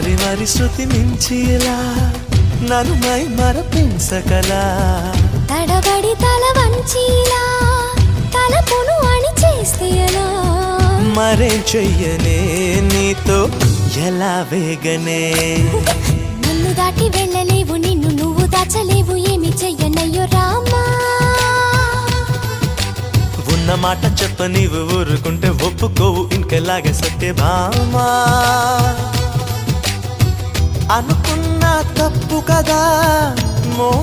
శృతి మించిలా నన్ను మై మరపించగలా తడబడి తల వంచిలా తలపును అణి చేస్తే ఎలా మరేం చెయ్యనే నీతో ఎలా వేగనే? నన్ను దాటి వెళ్ళలేవు నిన్ను నువ్వు దాచలేవు ఏమి చెయ్యనయ్యో రామా. ఉన్న మాట చెప్ప నీవు ఊరుకుంటే ఒప్పుకోవు ఇంకెలాగే సత్య భామా అనుకున్నా తప్పుగా